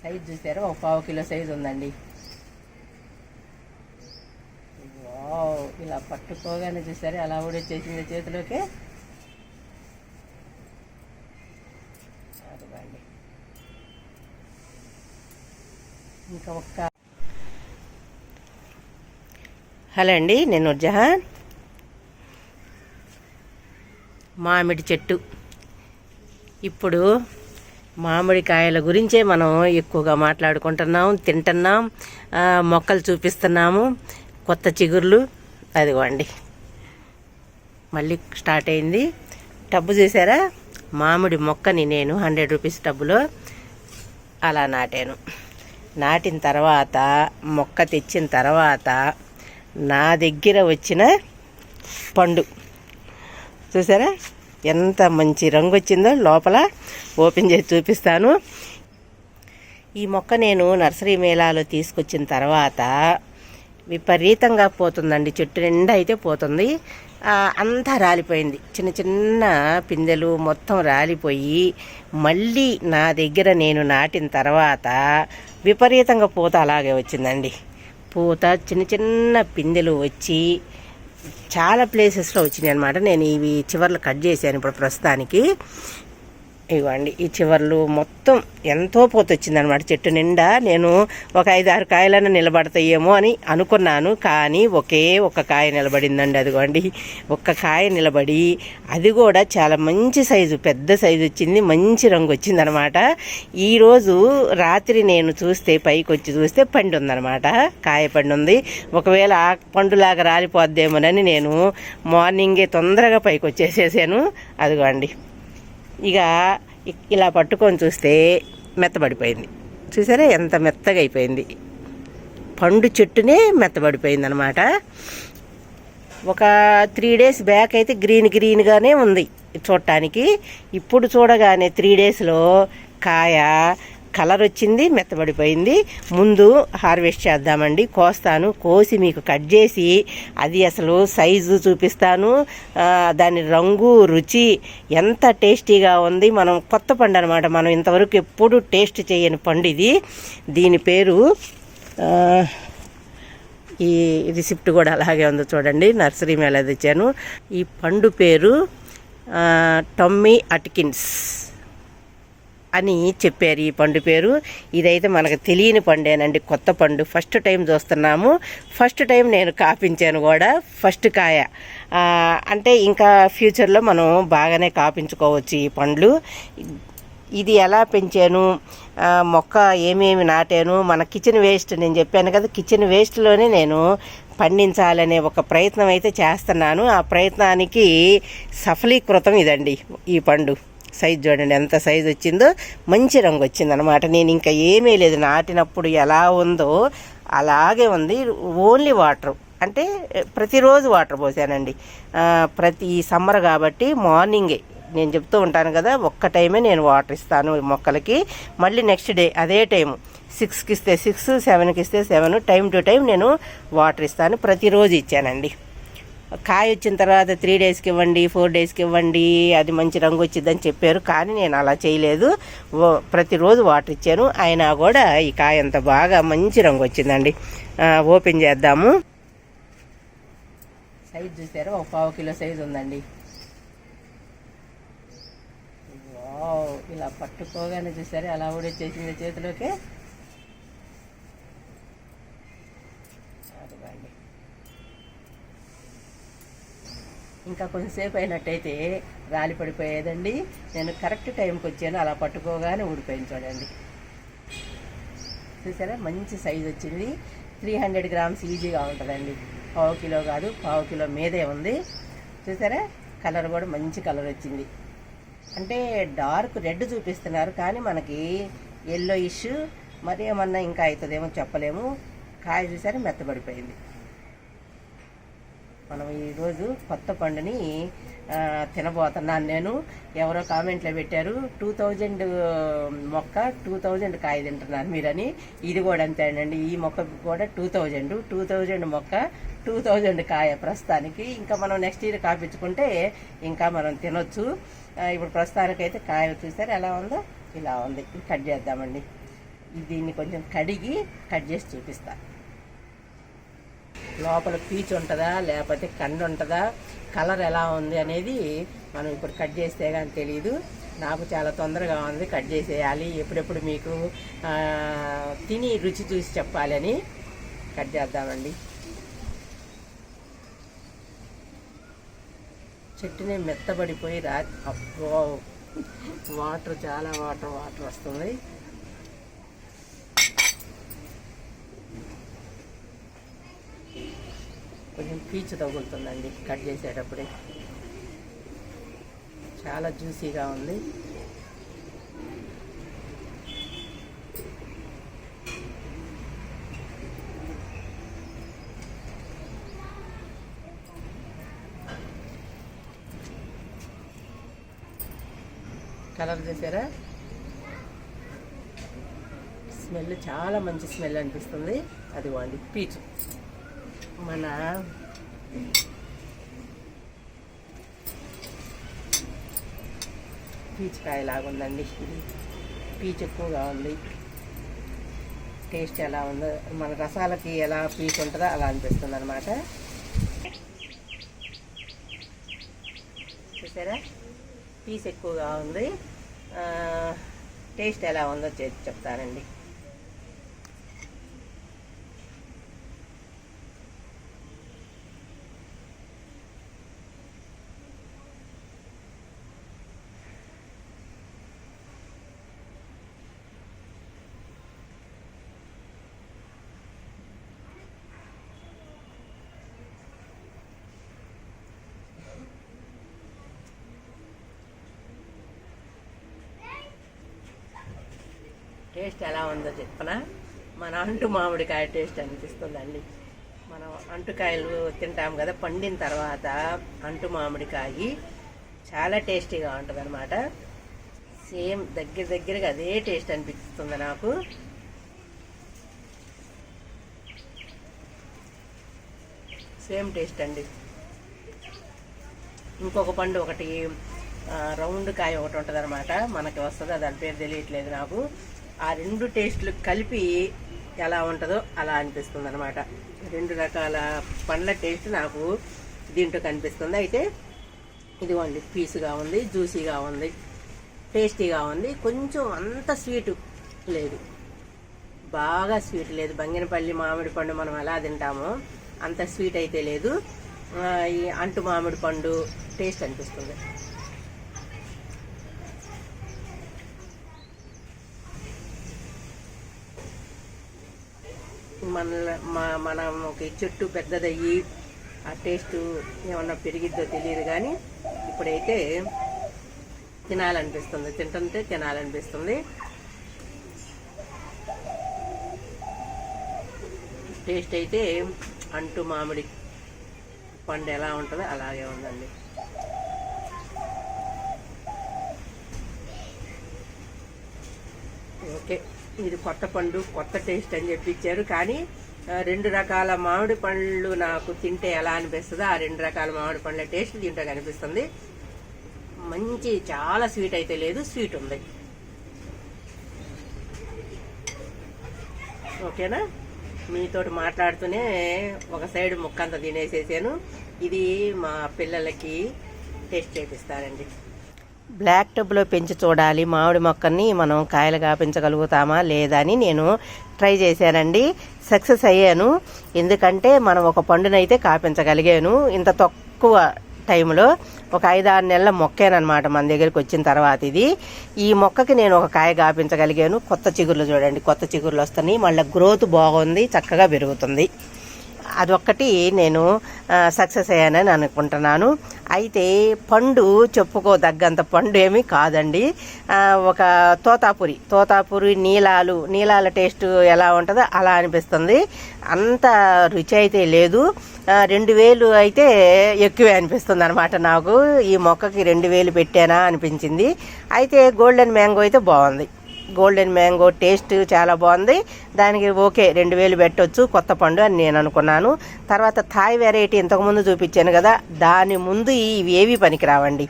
Size చూసారా? ఒక పావు కిలో సైజ్ ఉందండి. వావ్ ఇలా పట్టుకోగానే చూసారా? అలా ఊడొచ్చేసింది చేతిలోకి. అదిగోండి. ఇంకా ఒక్క హలో అండి నేను జహాన్ మామిడి చెట్టు. ఇప్పుడు మామిడికాయల గురించే మనం ఎక్కువగా మాట్లాడుకుంటున్నాం తింటున్నాం మొక్కలు చూపిస్తున్నాము కొత్త చిగుర్లు. అదిగోండి. మళ్ళీ స్టార్ట్ అయింది. టబ్బు చూసారా? మామిడి మొక్కని నేను హండ్రెడ్ రూపీస్ టబ్బులో అలా నాటాను. నాటిన తర్వాత మొక్క తెచ్చిన తర్వాత నా దగ్గర వచ్చిన పండు. చూసారా? ఎంత మంచి రంగు వచ్చిందో లోపల ఓపెన్ చేసి చూపిస్తాను. ఈ మొక్క నేను నర్సరీ మేళాలో తీసుకొచ్చిన తర్వాత విపరీతంగా పోతుందండి. చెట్టు నిండా అయితే పోతుంది. అంతా రాలిపోయింది. చిన్న చిన్న పిందెలు మొత్తం రాలిపోయి మళ్ళీ నా దగ్గర నేను నాటిన తర్వాత విపరీతంగా పూత అలాగే వచ్చిందండి. పూత చిన్న చిన్న పిందెలు వచ్చి చాలా ప్లేసెస్లో వచ్చినాయి అనమాట నేను ఇవి చివర్లు కట్ చేశాను ఇప్పుడు ప్రస్తుతానికి. ఇవ్వండి ఈ చివర్లు మొత్తం ఎంతో పోత వచ్చిందనమాట చెట్టు నిండా నేను ఒక ఐదు ఆరు కాయలైనా నిలబడతాయేమో అని అనుకున్నాను. కానీ ఒకే ఒక కాయ నిలబడిందండి అదిగోండి. ఒక్క కాయ నిలబడి అది కూడా చాలా మంచి సైజు పెద్ద సైజు వచ్చింది మంచి రంగు వచ్చిందనమాట ఈరోజు రాత్రి నేను చూస్తే పైకి వచ్చి చూస్తే పండు ఉందనమాట కాయ పండు ఉంది. ఒకవేళ ఆ పండులాగా రాలిపోద్దేమోనని నేను మార్నింగే తొందరగా పైకి వచ్చేసేసాను. అదిగోండి. ఇక ఇ- ఇలా పట్టుకొని చూస్తే మెత్తబడిపోయింది. చూసారా ఎంత మెత్తగా అయిపోయింది. పండు చెట్టునే మెత్తబడిపోయింది అనమాట ఒక త్రీ డేస్ బ్యాక్ అయితే గ్రీన్ గ్రీన్గానే ఉంది చూడటానికి ఇప్పుడు చూడగానే త్రీ డేస్లో కాయ కలర్ వచ్చింది మెత్తబడిపోయింది. ముందు హార్వెస్ట్ చేద్దామండి. కోస్తాను కోసి మీకు కట్ చేసి అది అసలు సైజు చూపిస్తాను. దాని రంగు రుచి ఎంత టేస్టీగా ఉంది. మనం కొత్త పండు అనమాట మనం ఇంతవరకు ఎప్పుడు టేస్ట్ చేయని పండు ఇది. దీని పేరు ఈ రిసిప్ట్ కూడా అలాగే ఉంది చూడండి. నర్సరీ మేళ తెచ్చాను. ఈ పండు పేరు టమ్మీ అట్కిన్స్. అని చెప్పారు ఈ పండు పేరు. ఇదైతే మనకు తెలియని పండేనండి కొత్త పండు. ఫస్ట్ టైం చూస్తున్నాము. ఫస్ట్ టైం నేను కాపించాను కూడా ఫస్ట్ కాయ. అంటే ఇంకా ఫ్యూచర్లో మనం బాగానే కాపించుకోవచ్చు ఈ పండ్లు. ఇది ఎలా పెంచాను? మొక్క ఏమేమి నాటాను? మన కిచెన్ వేస్ట్ నేను చెప్పాను కదా కిచెన్ వేస్ట్లోనే నేను పండించాలనే ఒక ప్రయత్నం అయితే చేస్తున్నాను. ఆ ప్రయత్నానికి సఫలీకృతం ఇదండి ఈ పండు. సైజ్ చూడండి ఎంత సైజ్ వచ్చిందో మంచి రంగు వచ్చిందనమాట. నేను ఇంకా ఏమీ లేదు నాటినప్పుడు ఎలా ఉందో అలాగే ఉంది. ఓన్లీ వాటర్ అంటే ప్రతిరోజు వాటర్ పోసానండి. ప్రతి సమ్మర్ కాబట్టి మార్నింగే నేను చెప్తూ ఉంటాను కదా ఒక్క టైమే నేను వాటర్ ఇస్తాను మొక్కలకి. మళ్ళీ నెక్స్ట్ డే అదే టైము సిక్స్కి ఇస్తే సిక్స్ సెవెన్కి ఇస్తే సెవెన్ టైం టు టైం నేను వాటర్ ఇస్తాను ప్రతిరోజు ఇచ్చానండి. కాయ వచ్చిన తర్వాత త్రీ డేస్కి ఇవ్వండి ఫోర్ డేస్కి ఇవ్వండి అది మంచి రంగు వచ్చిందని చెప్పారు. కానీ నేను అలా చేయలేదు. ప్రతిరోజు వాటర్ ఇచ్చాను. అయినా కూడా ఈ కాయ అంత బాగా మంచి రంగు వచ్చిందండి. ఓపెన్ చేద్దాము. సైజ్ చూసారా? ఒక పావు కిలో సైజ్ ఉందండి. వావ్, ఇలా పట్టుకోగానే చూసారా? అలా కూడా చేసింది చేతిలోకి అదిగోండి. ఇంకా కొంచెంసేపు అయినట్టయితే గాలి పడిపోయేదండి. నేను కరెక్ట్ టైంకి వచ్చాను అలా పట్టుకోగానే ఊడిపోయింది చూడండి. చూసారా? మంచి సైజ్ వచ్చింది. త్రీ హండ్రెడ్ గ్రామ్స్ ఈజీగా ఉంటుందండి. పావు కిలో కాదు పావు కిలో మీదే ఉంది. చూసారా? కలర్ కూడా మంచి కలర్ వచ్చింది. అంటే డార్క్ రెడ్ చూపిస్తున్నారు కానీ మనకి ఎల్లో ఇష్యూ మరి ఏమన్నా ఇంకా అవుతుందేమో చెప్పలేము. కాయ చూసారా? మెత్తబడిపోయింది. మనం ఈరోజు కొత్త పండుని తినబోతున్నాను నేను. ఎవరో కామెంట్లో పెట్టారు టూ థౌజండ్ మొక్క టూ థౌజండ్ కాయ తింటున్నారు మీరని. ఇది కూడా అంతేనండి ఈ మొక్క కూడా టూ థౌజండ్ టూ థౌజండ్ మొక్క టూ థౌజండ్ కాయ ప్రస్తుతానికి. ఇంకా మనం నెక్స్ట్ ఇయర్ కాపించుకుంటే ఇంకా మనం తినొచ్చు. ఇప్పుడు ఇప్పుడు ప్రస్తుతానికైతే కాయ చూసారు ఎలా ఉందో? ఇలా ఉంది. కట్ చేద్దామండి. దీన్ని కొంచెం కడిగి కట్ చేసి చూపిస్తాను లోపల పీచు ఉంటుందా లేకపోతే కండు ఉంటుందా కలర్ ఎలా ఉంది అనేది మనం ఇప్పుడు కట్ చేస్తే కానీ తెలియదు నాకు చాలా తొందరగా ఉంది కట్ చేసేయాలి. ఎప్పుడెప్పుడు మీకు తిని రుచి చూసి చెప్పాలని కట్ చేద్దామండి. చెట్టునే మెత్తబడిపోయి రా వాటర్ చాలా వాటర్ వాటర్ వస్తుంది. కొంచెం పీచు తగులుతుందండి కట్ చేసేటప్పుడే. చాలా జ్యూసీగా ఉంది. కలర్ చేసారా? స్మెల్ చాలా మంచి స్మెల్ అనిపిస్తుంది. అది వాడి పీచు. మన పీచు లాగుందండి ఉందండి ఇది పీచు ఎక్కువగా ఉంది. టేస్ట్ ఎలా ఉందో మన రసాలకి ఎలా పీచు ఉంటుందో అలా అనిపిస్తుంది అనమాట చూసారా? పీస్ ఎక్కువగా ఉంది. టేస్ట్ ఎలా ఉందో చేసి చెప్తానండి. టేస్ట్ ఎలా ఉందో చెప్పనా? మన అంటు మామిడికాయ టేస్ట్ అనిపిస్తుందండి. మనం అంటుకాయలు తింటాం కదా పండిన తర్వాత అంటు మామిడికాయ చాలా టేస్టీగా ఉంటుంది అనమాట సేమ్ దగ్గర దగ్గరగా అదే టేస్ట్ అనిపిస్తుంది నాకు. సేమ్ టేస్ట్ అండి. ఇంకొక పండు ఒకటి రౌండ్ కాయ ఒకటి ఉంటుంది అనమాట మనకి వస్తుంది? దాని పేరు తెలియట్లేదు నాకు. ఆ రెండు టేస్ట్లు కలిపి ఎలా ఉంటుందో అలా అనిపిస్తుంది అనమాట రెండు రకాల పండ్ల టేస్ట్ నాకు దీంట్లో కనిపిస్తుంది. అయితే ఇదిగోండి పీసుగా ఉంది జ్యూసీగా ఉంది టేస్టీగా ఉంది. కొంచెం అంత స్వీటు లేదు. బాగా స్వీట్ లేదు. బంగినపల్లి మామిడి పండు మనం ఎలా తింటామో అంత స్వీట్ అయితే లేదు. ఈ అంటు మామిడి పండు టేస్ట్ అనిపిస్తుంది. మన మ- మనం ఒక చెట్టు పెద్దదయ్యి ఆ టేస్ట్ ఏమన్నా పెరిగిద్దో తెలియదు కానీ ఇప్పుడైతే తినాలనిపిస్తుంది. తింటుంటే తినాలనిపిస్తుంది. టేస్ట్ అయితే అంటు మామిడి పండు ఎలా ఉంటుందో అలాగే ఉందండి ఓకే ఇది కొత్త పండు కొత్త టేస్ట్ అని చెప్పిచ్చారు కానీ రెండు రకాల మామిడి పండ్లు నాకు తింటే ఎలా అనిపిస్తుందో ఆ రెండు రకాల మామిడి పండ్ల టేస్ట్ తింటే కనిపిస్తుంది. మంచి చాలా స్వీట్ అయితే లేదు స్వీట్ ఉంది. ఓకేనా? మీతోటి మాట్లాడుతూనే ఒక సైడ్ ముక్కంత తినేసేసాను. ఇది మా పిల్లలకి టేస్ట్ చేపిస్తారండి. బ్లాక్ టబ్లో పెంచి చూడాలి. మామిడి మొక్కని మనం కాయలు కాపించగలుగుతామా లేదా అని నేను ట్రై చేశానండి. సక్సెస్ అయ్యాను. ఎందుకంటే మనం ఒక పండునైతే కాపించగలిగాను. ఇంత తక్కువ టైంలో ఒక ఐదు ఆరు నెలల మొక్కేనమాట మన దగ్గరికి వచ్చిన తర్వాత ఇది. ఈ మొక్కకి నేను ఒక కాయ కాపించగలిగాను. కొత్త చిగుర్లు చూడండి. కొత్త చిగుర్లు వస్తున్నాయి. మళ్ళీ గ్రోత్ బాగుంది. చక్కగా పెరుగుతుంది. అదొక్కటి నేను సక్సెస్ అయ్యానని అనుకుంటున్నాను. అయితే పండు చెప్పుకోదగ్గంత పండు ఏమీ కాదండి ఒక తోతాపురి తోతాపురి నీలాలు నీలాల టేస్ట్ ఎలా ఉంటుందో అలా అనిపిస్తుంది. అంత రుచి అయితే లేదు. రెండు వేలు అయితే ఎక్కువే అనిపిస్తుంది అనమాట నాకు. ఈ మొక్కకి రెండు వేలు పెట్టానా అనిపించింది. అయితే గోల్డెన్ మ్యాంగో అయితే బాగుంది. గోల్డెన్ మ్యాంగో టేస్ట్ చాలా బాగుంది. దానికి ఓకే రెండు వేలు పెట్టొచ్చు. కొత్త పండు అని నేను అనుకున్నాను. తర్వాత థాయ్ వెరైటీ ఇంతకుముందు చూపించాను కదా దాని ముందు ఇవి ఏవి పనికిరావండి?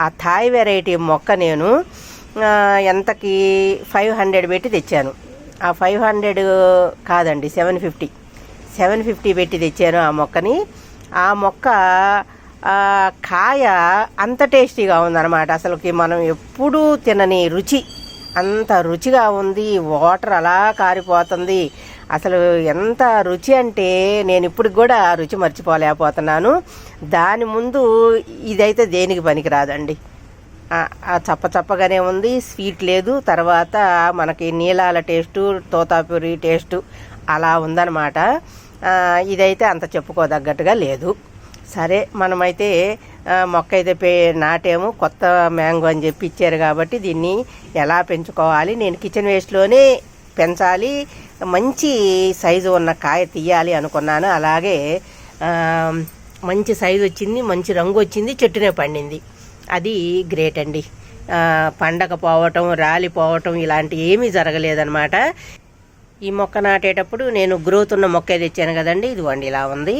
ఆ థాయ్ వెరైటీ మొక్క నేను ఎంతకి? ఫైవ్ హండ్రెడ్ పెట్టి తెచ్చాను. ఆ ఫైవ్ హండ్రెడ్ కాదండి సెవెన్ ఫిఫ్టీ. సెవెన్ ఫిఫ్టీ పెట్టి తెచ్చాను ఆ మొక్కని. ఆ మొక్క కాయ అంత టేస్టీగా ఉందన్నమాట. అసలుకి మనం ఎప్పుడూ తినని రుచి. అంత రుచిగా ఉంది వాటర్ అలా కారిపోతుంది. అసలు ఎంత రుచి అంటే నేను ఇప్పుడు కూడా రుచి మర్చిపోలేకపోతున్నాను. దాని ముందు ఇదైతే దేనికి పనికిరాదండి. చప్ప చప్పగానే ఉంది స్వీట్ లేదు. తర్వాత మనకి నీలాల టేస్టు తోతాపూరి టేస్టు అలా ఉందన్నమాట. ఇదైతే అంత చెప్పుకోదగ్గట్టుగా లేదు. సరే మనమైతే మొక్క అయితే పే నాటేము కొత్త మ్యాంగో అని చెప్పి ఇచ్చారు కాబట్టి దీన్ని ఎలా పెంచుకోవాలి? నేను కిచెన్ వేస్ట్లోనే పెంచాలి మంచి సైజు ఉన్న కాయ తీయాలి అనుకున్నాను. అలాగే మంచి సైజు వచ్చింది మంచి రంగు వచ్చింది చెట్టునే పండింది. అది గ్రేట్ అండి. పండకపోవటం రాలిపోవటం ఇలాంటి ఏమీ జరగలేదన్నమాట. ఈ మొక్క నాటేటప్పుడు నేను గ్రోత్ ఉన్న మొక్క తెచ్చాను కదండి ఇదిగోండి ఇలా ఉంది.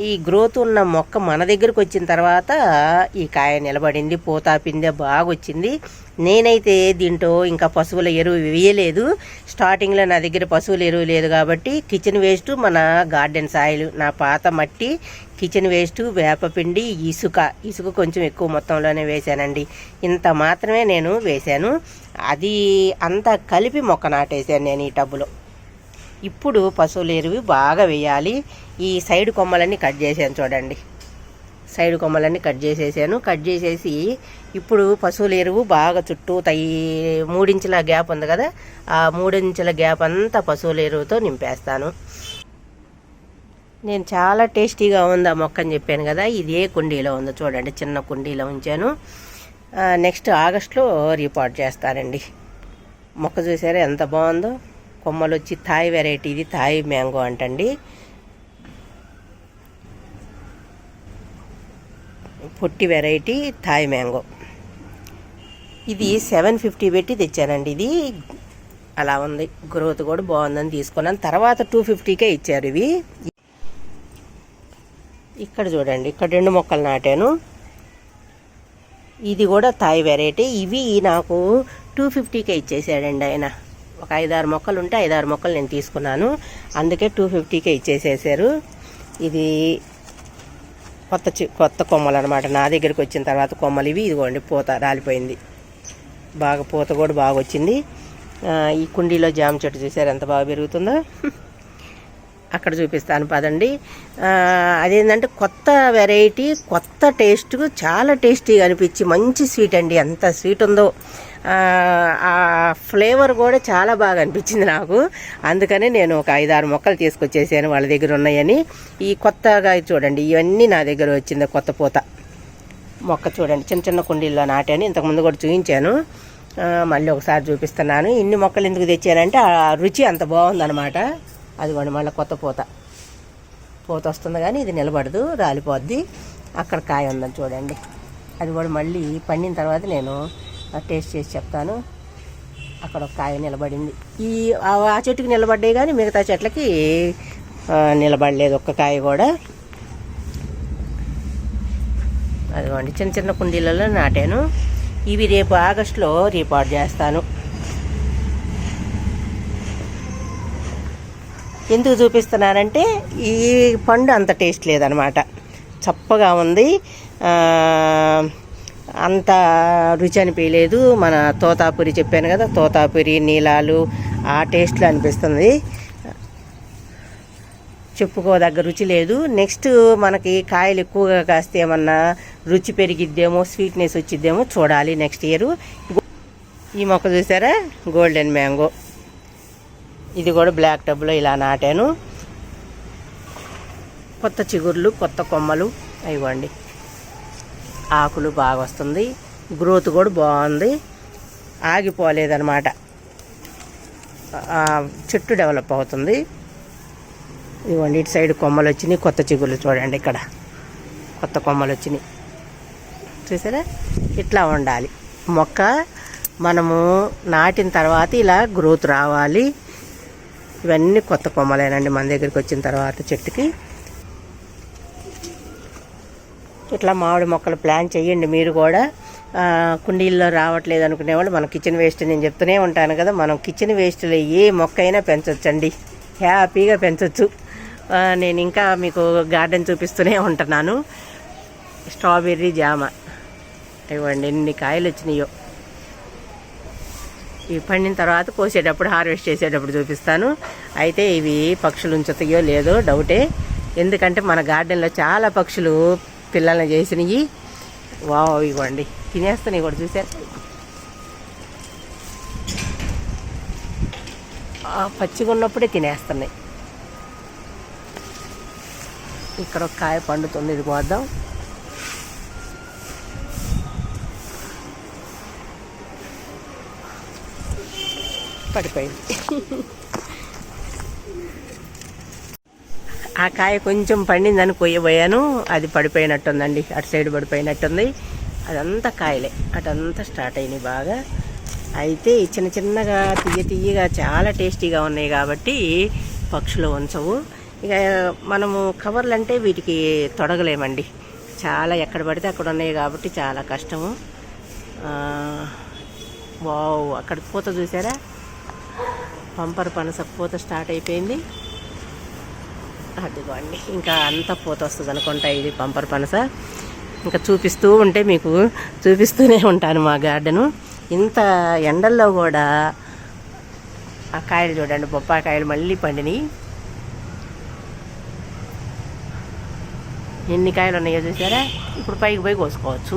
ఈ గ్రోత్ ఉన్న మొక్క మన దగ్గరకు వచ్చిన తర్వాత ఈ కాయ నిలబడింది పూత బాగా వచ్చింది నేనైతే దీంట్లో ఇంకా పశువుల ఎరువు వేయలేదు. స్టార్టింగ్లో నా దగ్గర పశువుల ఎరువు లేదు కాబట్టి కిచెన్ వేస్ట్ మన గార్డెన్ సాయిల్ నా పాత మట్టి కిచెన్ వేస్ట్ వేపపిండి ఇసుక. ఇసుక కొంచెం ఎక్కువ మొత్తంలోనే వేశానండి. ఇంత మాత్రమే నేను వేశాను. అది అంతా కలిపి మొక్క నాటేశాను నేను ఈ టబ్బులో. ఇప్పుడు పశువుల ఎరువు బాగా వేయాలి. ఈ సైడ్ కొమ్మలన్నీ కట్ చేసాను చూడండి. సైడ్ కొమ్మలన్నీ కట్ చేసేసాను. కట్ చేసేసి ఇప్పుడు పశువుల ఎరువు బాగా చుట్టూ తయ్యి మూడించుల గ్యాప్ ఉంది కదా ఆ మూడించుల గ్యాప్ అంతా పశువుల ఎరువుతో నింపేస్తాను. నేను చాలా టేస్టీగా ఉంది ఆ మొక్క అని చెప్పాను కదా ఇది ఏ కుండీలో ఉందో చూడండి చిన్న కుండీలో ఉంచాను. నెక్స్ట్ ఆగస్ట్లో రిపోర్ట్ చేస్తానండి. మొక్క చూసారా ఎంత బాగుందో? కొమ్మలు వచ్చి థాయ్ వెరైటీ ఇది థాయ్ మ్యాంగో అంటండి. పొట్టి వెరైటీ థాయ్ మ్యాంగో. ఇది సెవెన్ ఫిఫ్టీ పెట్టి తెచ్చానండి ఇది. అలా ఉంది. గ్రోత్ కూడా బాగుందని తీసుకున్నాను. తర్వాత టూ ఫిఫ్టీకే ఇచ్చారు ఇవి. ఇక్కడ చూడండి ఇక్కడ రెండు మొక్కలు నాటాను. ఇది కూడా థాయ్ వెరైటీ. ఇవి నాకు టూ ఫిఫ్టీకే ఇచ్చేసాడండి ఆయన. ఒక ఐదారు మొక్కలు ఉంటే ఐదారు మొక్కలు నేను తీసుకున్నాను. అందుకే టూ ఫిఫ్టీకే ఇచ్చేసేసారు. ఇది కొత్త చి కొత్త కొమ్మలు అనమాట నా దగ్గరికి వచ్చిన తర్వాత కొమ్మలు ఇవి ఇదిగోండి పూత రాలిపోయింది. బాగా పూత కూడా బాగా వచ్చింది ఈ కుండీలో జామ చెట్టు చూసారు ఎంత బాగా పెరుగుతుందో? అక్కడ చూపిస్తాను పదండి. అదేంటంటే కొత్త వెరైటీ కొత్త టేస్ట్ చాలా టేస్టీగా అనిపించి మంచి స్వీట్ అండి. ఎంత స్వీట్ ఉందో. ఆ, ఫ్లేవర్ కూడా చాలా బాగా అనిపించింది నాకు. అందుకనే నేను ఒక ఐదారు మొక్కలు తీసుకొచ్చేసాను వాళ్ళ దగ్గర ఉన్నాయని. ఈ కొత్తగా చూడండి ఇవన్నీ నా దగ్గర వచ్చింది కొత్త పూత. మొక్క చూడండి చిన్న చిన్న కుండీల్లో నాటాను. ఇంతకుముందు కూడా చూపించాను మళ్ళీ ఒకసారి చూపిస్తున్నాను. ఇన్ని మొక్కలు ఎందుకు తెచ్చానంటే ఆ రుచి అంత బాగుందన్నమాట. అదిగోండి మళ్ళీ కొత్త పూత. పూత వస్తుంది కానీ ఇది నిలబడదు రాలిపోద్ది. అక్కడ కాయ ఉందని చూడండి. అది కూడా మళ్ళీ పండిన తర్వాత నేను టేస్ట్ చేసి చెప్తాను. అక్కడ ఒక కాయ నిలబడింది. ఈ ఆ చెట్టుకి నిలబడ్డాయి కానీ మిగతా చెట్లకి నిలబడలేదు ఒక్క కాయ కూడా. అదిగోండి చిన్న చిన్న కుండీలలో నాటాను. ఇవి రేపు ఆగస్టులో రిపోర్ట్ చేస్తాను. ఎందుకు చూపిస్తున్నానంటే ఈ పండు అంత టేస్ట్ లేదనమాట. చప్పగా ఉంది. అంత రుచి అనిపించలేదు. మన తోతాపురి చెప్పాను కదా తోతాపురి నీలాలు ఆ టేస్ట్లో అనిపిస్తుంది. చెప్పుకోదగ్గ రుచి లేదు. నెక్స్ట్ మనకి కాయలు ఎక్కువగా కాస్తే ఏమన్నా రుచి పెరిగిద్దేమో స్వీట్నెస్ వచ్చిద్దేమో చూడాలి నెక్స్ట్ ఇయర్. ఈ మొక్క చూసారా? Golden mango. ఇది కూడా బ్లాక్ టబ్లో ఇలా నాటాను. కొత్త చిగుర్లు కొత్త కొమ్మలు ఇవ్వండి. ఆకులు బాగా వస్తుంది. గ్రోత్ కూడా బాగుంది. ఆగిపోలేదన్నమాట. చెట్టు డెవలప్ అవుతుంది. ఇవ్వండి ఇటు సైడ్ కొమ్మలు వచ్చినాయి కొత్త చిగుర్లు చూడండి ఇక్కడ. కొత్త కొమ్మలు వచ్చినాయి. చూసారా? ఇట్లా ఉండాలి. మొక్క మనము నాటిన తర్వాత ఇలా గ్రోత్ రావాలి. ఇవన్నీ కొత్త కొమ్మలేనండి మన దగ్గరికి వచ్చిన తర్వాత చెట్టుకి. ఇట్లా మామిడి మొక్కలు ప్లాన్ చేయండి మీరు కూడా. కుండీల్లో రావట్లేదు అనుకునేవాళ్ళు మన కిచెన్ వేస్ట్ నేను చెప్తూనే ఉంటాను కదా మనం కిచెన్ వేస్ట్లో ఏ మొక్క అయినా పెంచొచ్చండి. హ్యాపీగా పెంచొచ్చు. నేను ఇంకా మీకు గార్డెన్ చూపిస్తూనే ఉంటున్నాను. స్ట్రాబెర్రీ జామ. ఇవ్వండి ఎన్ని కాయలు వచ్చినాయో. ఇవి పండిన తర్వాత కోసేటప్పుడు హార్వెస్ట్ చేసేటప్పుడు చూపిస్తాను. అయితే ఇవి పక్షులు ఉంచుతాయో లేదో డౌటే. ఎందుకంటే మన గార్డెన్లో చాలా పక్షులు పిల్లల్ని చేసినవి వావ్ ఇవ్వండి. తినేస్తున్నాయి కూడా చూసారు పచ్చిగా ఉన్నప్పుడే తినేస్తున్నాయి. ఇక్కడ ఒక కాయ పండుతుంది ఇది కోద్దాం పడిపోయింది. ఆ కాయ కొంచెం పండిందని కొయ్యబోయాను. అది పడిపోయినట్టుందండి. అటు సైడ్ పడిపోయినట్టుంది. అదంతా కాయలే. అటంతా స్టార్ట్ అయినాయి బాగా. అయితే చిన్న చిన్నగా తీయ తీయగా చాలా టేస్టీగా ఉన్నాయి కాబట్టి పక్షులు ఉంచవు ఇక మనము కవర్లు అంటే వీటికి తొడగలేమండి. చాలా ఎక్కడ పడితే అక్కడ ఉన్నాయి కాబట్టి చాలా కష్టము. వావ్ అక్కడ పూత చూసారా? పంపర్ పనస పూత స్టార్ట్ అయిపోయింది. అదిగోండి ఇంకా అంత పూత వస్తుంది అనుకుంటా ఇది పంపర్ పనస. ఇంకా చూపిస్తూ ఉంటే మీకు చూపిస్తూనే ఉంటాను మా గార్డెను. ఇంత ఎండల్లో కూడా ఆ కాయలు చూడండి బొప్పాకాయలు మళ్ళీ పండినాయి. ఎన్ని కాయలు ఉన్నాయో చూసారా? ఇప్పుడు పైకి పోయి కోసుకోవచ్చు.